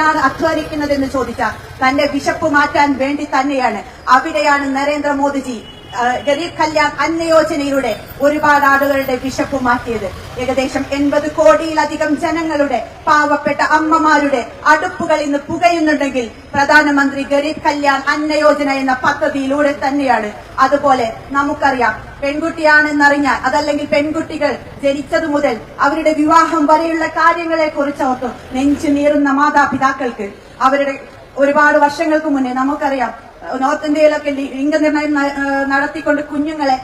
എന്തിനാണ് അധ്വാനിക്കുന്നതെന്ന് ചോദിച്ചാൽ തന്റെ വിശപ്പ് മാറ്റാൻ വേണ്ടി തന്നെയാണ്. അവിടെയാണ് നരേന്ദ്രമോദിജി ഗരീബ് കല്യാൺ അന്ന യോജനയിലൂടെ ഒരുപാട് ആളുകളുടെ വിശപ്പ് മാറ്റിയത്. ഏകദേശം എൺപത് കോടിയിലധികം ജനങ്ങളുടെ പാവപ്പെട്ട അമ്മമാരുടെ അടുപ്പുകൾ ഇന്ന് പുകയുന്നുണ്ടെങ്കിൽ പ്രധാനമന്ത്രി ഗരീബ് കല്യാൺ അന്ന യോജന എന്ന പദ്ധതിയിലൂടെ തന്നെയാണ്. അതുപോലെ നമുക്കറിയാം പെൺകുട്ടിയാണെന്നറിഞ്ഞാൽ അതല്ലെങ്കിൽ പെൺകുട്ടികൾ ജനിച്ചതു മുതൽ അവരുടെ വിവാഹം വരെയുള്ള കാര്യങ്ങളെ കുറിച്ച് ഓർത്ത് നെഞ്ചു നീറുന്ന മാതാപിതാക്കൾക്ക് അവരുടെ ഒരുപാട് വർഷങ്ങൾക്ക് മുന്നേ നമുക്കറിയാം നോർത്ത് ഇന്ത്യയിലൊക്കെ ലിംഗനിർണയം നടത്തിക്കൊണ്ട് കുഞ്ഞുങ്ങളെ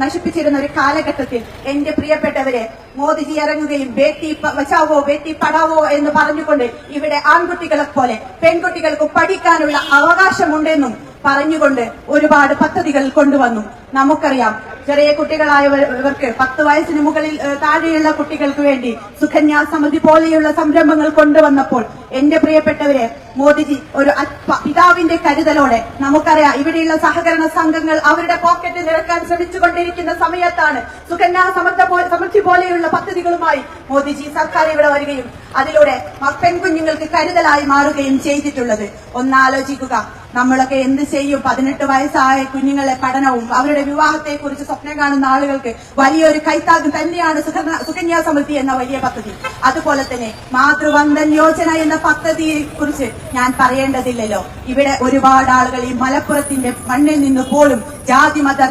നശിപ്പിച്ചിരുന്ന ഒരു കാലഘട്ടത്തിൽ എന്റെ പ്രിയപ്പെട്ടവരെ മോദിജി ഇറങ്ങുകയും ബേട്ടി വശാവോ ബേട്ടി പടാവോ എന്ന് പറഞ്ഞുകൊണ്ട് ഇവിടെ ആൺകുട്ടികളെ പോലെ പെൺകുട്ടികൾക്ക് പഠിക്കാനുള്ള അവകാശമുണ്ടെന്നും പറഞ്ഞുകൊണ്ട് ഒരുപാട് പദ്ധതികൾ കൊണ്ടുവന്നു. നമുക്കറിയാം ചെറിയ കുട്ടികളായവർക്ക് പത്ത് വയസ്സിന് മുകളിൽ താഴെയുള്ള കുട്ടികൾക്ക് വേണ്ടി സുകന്യാ സമിതി പോലെയുള്ള സംരംഭങ്ങൾ കൊണ്ടുവന്നപ്പോൾ എന്റെ പ്രിയപ്പെട്ടവരെ മോദിജി ഒരു പിതാവിന്റെ കരുതലോടെ നമുക്കറിയാം ഇവിടെയുള്ള സഹകരണ സംഘങ്ങൾ അവരുടെ പോക്കറ്റ് നിരക്കാൻ ശ്രമിച്ചുകൊണ്ടിരിക്കുന്ന സമയത്താണ് സുകന്യാ സമൃദ്ധ സമൃദ്ധി പോലെയുള്ള പദ്ധതികളുമായി മോദിജി സർക്കാർ ഇവിടെ വരികയും അതിലൂടെ പെൺകുഞ്ഞുങ്ങൾക്ക് കരുതലായി മാറുകയും ചെയ്തിട്ടുള്ളത്. ഒന്നാലോചിക്കുക. നമ്മളൊക്കെ എന്ത് ചെയ്യും? പതിനെട്ട് വയസ്സായ കുഞ്ഞുങ്ങളെ പഠനവും അവരുടെ വിവാഹത്തെ കുറിച്ച് സ്വപ്നം കാണുന്ന ആളുകൾക്ക് വലിയൊരു കൈത്താഗ് തന്നെയാണ് സുകന്യാ സമൃദ്ധി എന്ന വലിയ പദ്ധതി. അതുപോലെ തന്നെ മാതൃവന്ദൻ യോജന എന്ന പദ്ധതിയെ കുറിച്ച് ഞാൻ പറയേണ്ടതില്ലല്ലോ. ഇവിടെ ഒരുപാട് ആളുകൾ ഈ മലപ്പുറത്തിന്റെ മണ്ണിൽ നിന്ന് പോലും ജാതി മത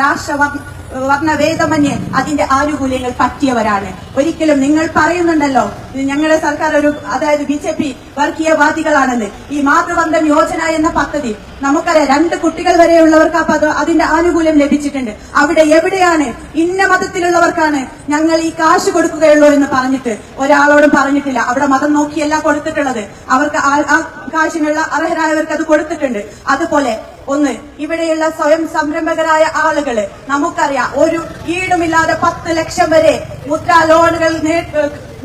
വർണ- വർണഭേദമന്യേ അതിന്റെ ആനുകൂല്യങ്ങൾ പറ്റിയവരാണ്. ഒരിക്കലും നിങ്ങൾ പറയുന്നുണ്ടല്ലോ ഞങ്ങളുടെ സർക്കാർ ഒരു അതായത് ബി ജെ പി വർഗീയവാദികളാണെന്ന്. ഈ മാതൃവന്ദൻ യോജന എന്ന പദ്ധതി നമുക്കറിയാം രണ്ട് കുട്ടികൾ വരെയുള്ളവർക്ക് ആ അതിന്റെ ആനുകൂല്യം ലഭിച്ചിട്ടുണ്ട്. അവിടെ എവിടെയാണ്? ഇന്ന മതത്തിലുള്ളവർക്കാണ് ഞങ്ങൾ ഈ കാശ് കൊടുക്കുകയുള്ളൂ എന്ന് പറഞ്ഞിട്ട് ഒരാളോടും പറഞ്ഞിട്ടില്ല. അവിടെ മതം നോക്കിയല്ല കൊടുത്തിട്ടുള്ളത്. അവർക്ക് ആ കാശിനുള്ള അർഹരായവർക്ക് അത് കൊടുത്തിട്ടുണ്ട്. അതുപോലെ ഒന്ന് ഇവിടെയുള്ള സ്വയം സംരംഭകരായ ആളുകൾ. നമുക്കറിയാം ഒരു ഈടുമില്ലാതെ പത്ത് ലക്ഷം വരെ മുദ്രാ ലോണുകൾ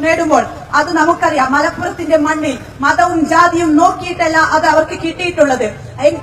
നേടുമ്പോൾ അത് നമുക്കറിയാം മലപ്പുറത്തിന്റെ മണ്ണിൽ മതവും ജാതിയും നോക്കിയിട്ടല്ല അത് അവർക്ക് കിട്ടിയിട്ടുള്ളത്.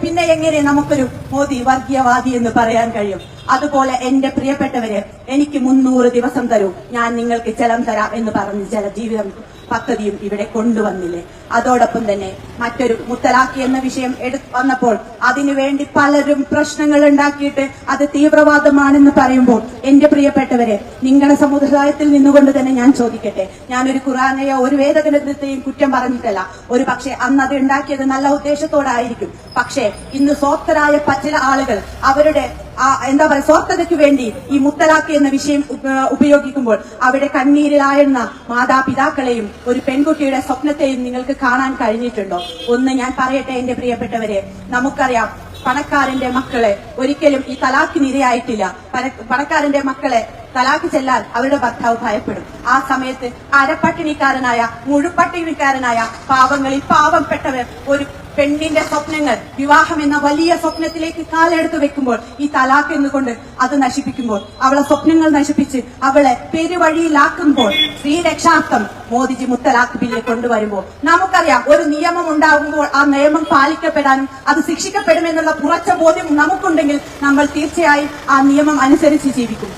പിന്നെ എങ്ങനെ നമുക്കൊരു മോദി വർഗീയവാദി എന്ന് പറയാൻ കഴിയും? അതുപോലെ എന്റെ പ്രിയപ്പെട്ടവര് എനിക്ക് മുന്നൂറ് ദിവസം തരൂ. ഞാൻ നിങ്ങൾക്ക് ജലം തരാം എന്ന് പറഞ്ഞ് ജലജീവിതം പദ്ധതിയും ഇവിടെ കൊണ്ടുവന്നില്ലേ. അതോടൊപ്പം തന്നെ മറ്റൊരു മുത്തലാഖി എന്ന വിഷയം എടു വന്നപ്പോൾ അതിനുവേണ്ടി പലരും പ്രശ്നങ്ങൾ ഉണ്ടാക്കിയിട്ട് അത് തീവ്രവാദമാണെന്ന് പറയുമ്പോൾ എന്റെ പ്രിയപ്പെട്ടവരെ നിങ്ങളുടെ സമുദായത്തിൽ നിന്നുകൊണ്ട് തന്നെ ഞാൻ ചോദിക്കട്ടെ. ഞാനൊരു ഖുറാനെയോ ഒരു വേദഗ്രന്ഥത്തെയും കുറ്റം പറഞ്ഞിട്ടല്ല. ഒരു പക്ഷേ അന്ന് അത് ഉണ്ടാക്കിയത് നല്ല ഉദ്ദേശത്തോടായിരിക്കും. പക്ഷേ ഇന്ന് സ്വോക്തരായ ചില ആളുകൾ അവരുടെ എന്താ പറയുക സ്വാർത്ഥതയ്ക്ക് വേണ്ടി ഈ മുത്തലാഖ് എന്ന വിഷയം ഉപയോഗിക്കുമ്പോൾ അവിടെ കണ്ണീരിലായെന്ന മാതാപിതാക്കളെയും ഒരു പെൺകുട്ടിയുടെ സ്വപ്നത്തെയും നിങ്ങൾക്ക് കാണാൻ കഴിഞ്ഞിട്ടുണ്ടോ? ഒന്ന് ഞാൻ പറയട്ടെ എന്റെ പ്രിയപ്പെട്ടവരെ. നമുക്കറിയാം പണക്കാരന്റെ മക്കളെ ഒരിക്കലും ഈ തലാഖിന് ഇരയായിട്ടില്ല. പണ- പണക്കാരന്റെ മക്കളെ തലാഖ് ചെല്ലാൻ അവരുടെ ഭർത്താവ് ഭയപ്പെടും. ആ സമയത്ത് അരപ്പട്ടിണിക്കാരനായ മുഴുപട്ടിണിക്കാരനായ പാവങ്ങളിൽ പാവപ്പെട്ടവർ ഒരു പെണ്ണിന്റെ സ്വപ്നങ്ങൾ വിവാഹം എന്ന വലിയ സ്വപ്നത്തിലേക്ക് കാലെടുത്ത് വെക്കുമ്പോൾ ഈ തലാഖ് എന്നുകൊണ്ട് അത് നശിപ്പിക്കുമ്പോൾ? അവളെ സ്വപ്നങ്ങൾ നശിപ്പിച്ച് അവളെ പെരുവഴിയിലാക്കുമ്പോൾ സ്ത്രീരക്ഷാർത്ഥം മോദിജി മുത്തലാഖ് ബില്ല് കൊണ്ടുവരുമ്പോൾ. നമുക്കറിയാം ഒരു നിയമം ഉണ്ടാകുമ്പോൾ ആ നിയമം പാലിക്കപ്പെടാനും അത് ശിക്ഷിക്കപ്പെടുമെന്നുള്ള ഉറച്ച ബോധ്യം നമുക്കുണ്ടെങ്കിൽ നമ്മൾ തീർച്ചയായും ആ നിയമം അനുസരിച്ച് ജീവിക്കും.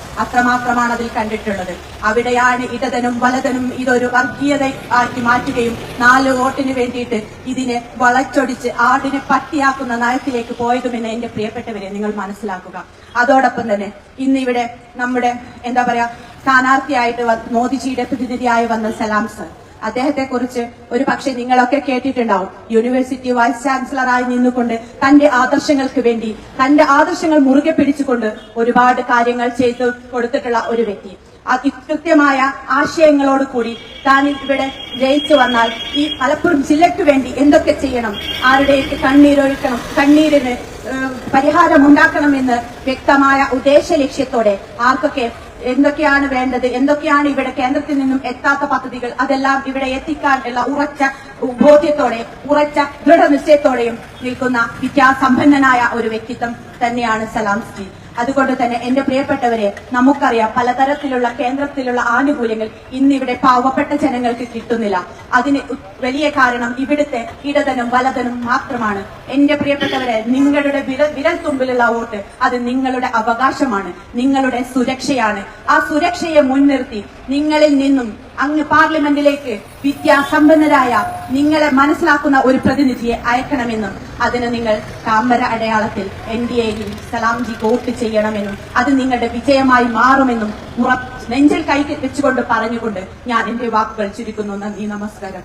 അത്രമാത്രമാണ് അതിൽ കണ്ടിട്ടുള്ളത്. അവിടെയാണ് ഇടതനും വലതനും ഇതൊരു വർഗീയത ആക്കി മാറ്റുകയും നാല് വോട്ടിന് വേണ്ടിയിട്ട് ഇതിനെ വളച്ചൊടിച്ച് ആടിനെ പട്ടിയാക്കുന്ന നയത്തിലേക്ക് പോയതുമെന്ന് എന്റെ പ്രിയപ്പെട്ടവരെ നിങ്ങൾ മനസ്സിലാക്കുക. അതോടൊപ്പം തന്നെ ഇന്നിവിടെ നമ്മുടെ എന്താ പറയാ സ്ഥാനാർത്ഥിയായിട്ട് മോദിജിയുടെ പ്രതിനിധിയായി വന്ന സലാം സർ. അദ്ദേഹത്തെ കുറിച്ച് ഒരു പക്ഷെ നിങ്ങളൊക്കെ കേട്ടിട്ടുണ്ടാവും. യൂണിവേഴ്സിറ്റി വൈസ് ചാൻസലറായി നിന്നുകൊണ്ട് തന്റെ ആദർശങ്ങൾക്ക് വേണ്ടി തന്റെ ആദർശങ്ങൾ മുറുകെ പിടിച്ചുകൊണ്ട് ഒരുപാട് കാര്യങ്ങൾ ചെയ്തു കൊടുത്തിട്ടുള്ള ഒരു വ്യക്തി. കൃത്യമായ ആശയങ്ങളോട് കൂടി താൻ ഇവിടെ ജയിച്ചു വന്നാൽ ഈ മലപ്പുറം ജില്ലയ്ക്ക് വേണ്ടി എന്തൊക്കെ ചെയ്യണം ആരുടെയൊക്കെ കണ്ണീരൊഴുക്കണം കണ്ണീരിന് പരിഹാരം പരിഹാരമുണ്ടാക്കണമെന്ന് വ്യക്തമായ ഉദ്ദേശ ലക്ഷ്യത്തോടെ ആർക്കൊക്കെ എന്തൊക്കെയാണ് വേണ്ടത്? എന്തൊക്കെയാണ് ഇവിടെ കേന്ദ്രത്തിൽ നിന്നും എത്താത്ത പദ്ധതികൾ? അതെല്ലാം ഇവിടെ എത്തിക്കാൻ ഉള്ള ഉറച്ച ബോധ്യത്തോടെ ഉറച്ച ദൃഢനിശ്ചയത്തോടെയും നിൽക്കുന്ന വിദ്യാസമ്പന്നനായ ഒരു വ്യക്തിത്വം തന്നെയാണ് സലാം സ്റ്റി അതുകൊണ്ട് തന്നെ എന്റെ പ്രിയപ്പെട്ടവരെ നമുക്കറിയാം പലതരത്തിലുള്ള കേന്ദ്രത്തിലുള്ള ആനുകൂല്യങ്ങൾ ഇന്നിവിടെ പാവപ്പെട്ട ജനങ്ങൾക്ക് കിട്ടുന്നില്ല. അതിന് വലിയ കാരണം ഇവിടുത്തെ ഇടതനും വലതനും മാത്രമാണ്. എന്റെ പ്രിയപ്പെട്ടവരെ നിങ്ങളുടെ വിരൽ തുമ്പിലുള്ള വോട്ട് അത് നിങ്ങളുടെ അവകാശമാണ് നിങ്ങളുടെ സുരക്ഷയാണ്. ആ സുരക്ഷയെ മുൻനിർത്തി നിങ്ങളിൽ നിന്നും അങ്ങ് പാർലമെന്റിലേക്ക് വിദ്യാസമ്പന്നരായ നിങ്ങളെ മനസ്സിലാക്കുന്ന ഒരു പ്രതിനിധിയെ അയക്കണമെന്നും അതിന് നിങ്ങൾ താമര അടയാളത്തിൽ എൻ ഡി എയിൽ സലാംജി വോട്ട് ചെയ്യണമെന്നും അത് നിങ്ങളുടെ വിജയമായി മാറുമെന്നും ഉറപ്പ് നെഞ്ചിൽ കൈ വെച്ചുകൊണ്ട് പറഞ്ഞുകൊണ്ട് ഞാൻ എന്റെ വാക്കുകൾ ചുരുക്കുന്നു. നന്ദി നമസ്കാരം.